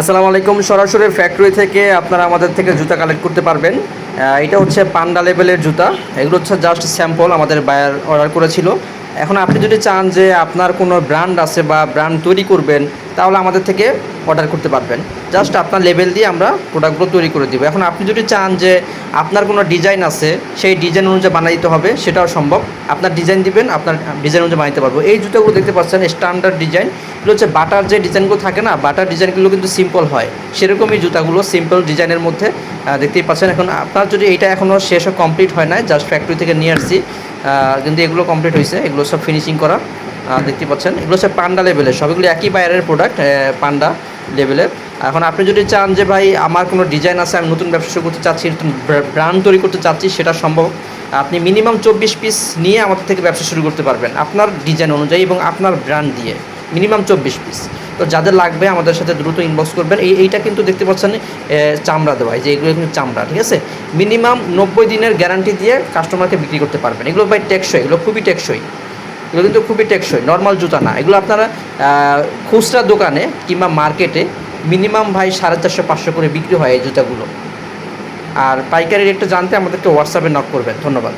আসসালামু আলাইকুম। সরাসরি ফ্যাক্টরি থেকে আপনারা আমাদের থেকে জুতা কালেক্ট করতে পারবেন। এটা হচ্ছে পান্ডা লেভেলের জুতা। এগুলো হচ্ছে জাস্ট স্যাম্পল আমাদের বায়ার অর্ডার করেছিল। এখন আপনি যদি চান যে আপনার কোনো ব্র্যান্ড আছে বা ব্র্যান্ড তৈরি করবেন তাহলে আমাদের থেকে অর্ডার করতে পারবেন। জাস্ট আপনার লেভেল দিয়ে আমরা প্রোডাক্টগুলো তৈরি করে দিব। এখন আপনি যদি চান যে আপনার কোনো ডিজাইন আছে, সেই ডিজাইন অনুযায়ী বানিয়ে দিতে হবে, সেটাও সম্ভব। আপনার ডিজাইন দিবেন, আপনার ডিজাইন অনুযায়ী বানাইতে পারব। এই জুতোগুলো দেখতে পাচ্ছেন স্ট্যান্ডার্ড ডিজাইন এগুলো হচ্ছে বাটার যে ডিজাইনগুলো থাকে না বাটার ডিজাইনগুলো কিন্তু সিম্পল হয়। সেরকমই জুতাগুলো সিম্পল ডিজাইনের মধ্যে দেখতেই পাচ্ছেন। এখন আপনার যদি এটা এখনও শেষও কমপ্লিট হয় না জাস্ট ফ্যাক্টরি থেকে নিয়ে আসছি কিন্তু এগুলো কমপ্লিট হয়েছে। এগুলো সব ফিনিশিং করা। দেখতে পাচ্ছেন। এগুলো হচ্ছে পান্ডা লেভেলের সবগুলো একই বাইরের প্রোডাক্ট পান্ডা লেভেলের এখন আপনি যদি চান যে, ভাই, আমার কোনো ডিজাইন আছে, আমি নতুন ব্যবসা শুরু করতে চাচ্ছি, নতুন ব্র্যান্ড তৈরি করতে চাচ্ছি, সেটা সম্ভব। আপনি মিনিমাম চব্বিশ পিস নিয়ে আমাদের থেকে ব্যবসা শুরু করতে পারবেন, আপনার ডিজাইন অনুযায়ী এবং আপনার ব্র্যান্ড দিয়ে। মিনিমাম চব্বিশ পিস তো যাদের লাগবে, আমাদের সাথে দ্রুত ইনবক্স করবেন। এই, এইটা কিন্তু দেখতে পাচ্ছেন চামড়া দেওয়া। যে, এগুলো কিন্তু চামড়া, ঠিক আছে? মিনিমাম নব্বই দিনের গ্যারান্টি দিয়ে কাস্টমারকে বিক্রি করতে পারবেন। এগুলো ভাই টেকসই, এগুলো খুবই টেকসই। এগুলো কিন্তু খুবই টেকসই নর্মাল জুতা না। এগুলো আপনারা খুচরা দোকানে কিংবা মার্কেটে মিনিমাম ভাই সাড়ে চারশো, পাঁচশো করে বিক্রি হয় এই জুতাগুলো। আর পাইকারি রেটটা জানতে আমাদেরকে হোয়াটসঅ্যাপে নক করবেন। ধন্যবাদ।